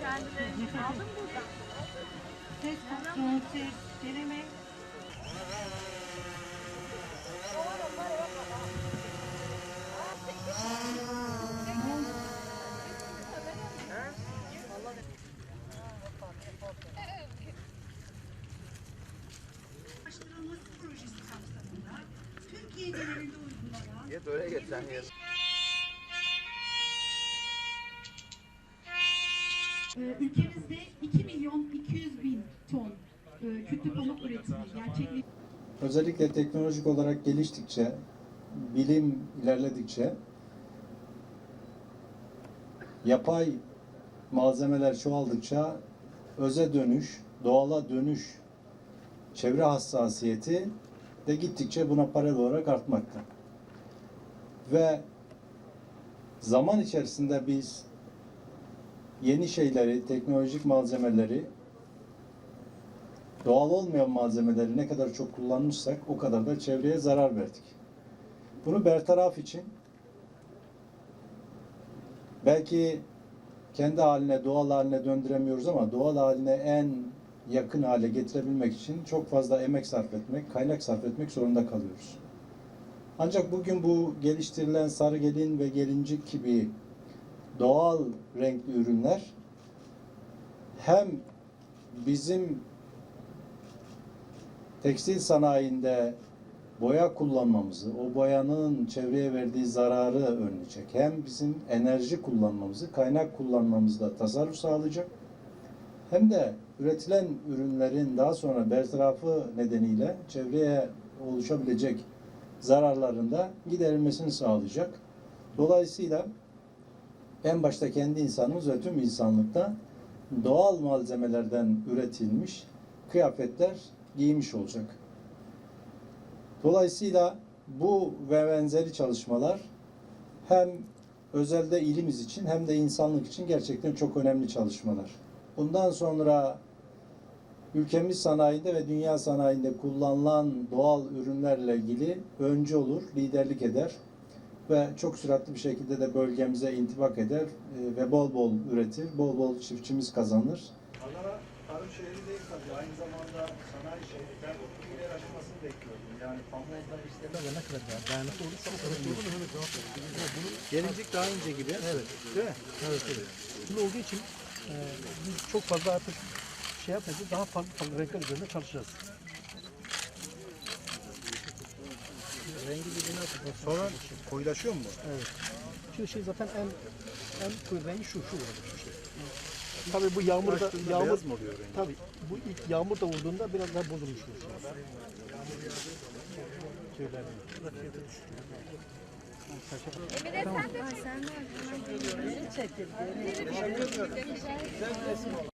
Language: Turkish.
Kendilerini aldın buradan. Ses kontrol, ses, deneme. Ye böyle getiren yer. Ee, Ülkemizde 2 milyon 200 bin ton e, kütlü pamuk üretimi gerçekleştirildi. Özellikle teknolojik olarak geliştikçe, bilim ilerledikçe yapay malzemeler çoğaldıkça öze dönüş, doğala dönüş, çevre hassasiyeti de gittikçe buna paralel olarak artmakta. Ve zaman içerisinde biz yeni şeyleri, teknolojik malzemeleri doğal olmayan malzemeleri ne kadar çok kullanmışsak o kadar da çevreye zarar verdik. Bunu bertaraf için belki kendi haline, doğal haline döndüremiyoruz ama doğal haline en yakın hale getirebilmek için çok fazla emek sarf etmek, kaynak sarf etmek zorunda kalıyoruz. Ancak bugün bu geliştirilen sarı gelin ve gelincik gibi doğal renkli ürünler hem bizim tekstil sanayinde boya kullanmamızı, o boyanın çevreye verdiği zararı önleyecek. Hem bizim enerji kullanmamızı, kaynak kullanmamızda tasarruf sağlayacak. Hem de üretilen ürünlerin daha sonra bertarafı nedeniyle çevreye oluşabilecek zararların da giderilmesini sağlayacak. Dolayısıyla en başta kendi insanımız ve tüm insanlıkta doğal malzemelerden üretilmiş kıyafetler giymiş olacak. Dolayısıyla bu ve benzeri çalışmalar hem özelde ilimiz için hem de insanlık için gerçekten çok önemli çalışmalar. Bundan sonra ülkemiz sanayinde ve dünya sanayinde kullanılan doğal ürünlerle ilgili öncü olur, liderlik eder ve çok süratli bir şekilde de bölgemize intibak eder e, ve bol bol üretir, bol bol çiftçimiz kazanır. Adana tarım şehri değil tabii. Aynı zamanda sanayi şehri. Ben bu ileri aşamasını bekliyordum. Yani pamuğundan işleme. ne kadar dayanıklı olursa o kadar iyi olur. Gelincik daha ince gibi. Evet. Değil mi? Evet, evet. Şimdi olduğu için e, biz çok fazla artık şey yapmayacağız. Daha farklı farklı renkler üzerinde çalışacağız. Rengi birbirine atıyor. Sonra koyulaşıyor mu? Evet. Şimdi şey zaten en en koyu rengi şu, şu burada şu şey. Tabii bu yağmur da yağmur mı oluyor rengi? tabii bu ilk yağmur da vurduğunda biraz daha bozulmuş bu şey. Tüyler. Emine sen de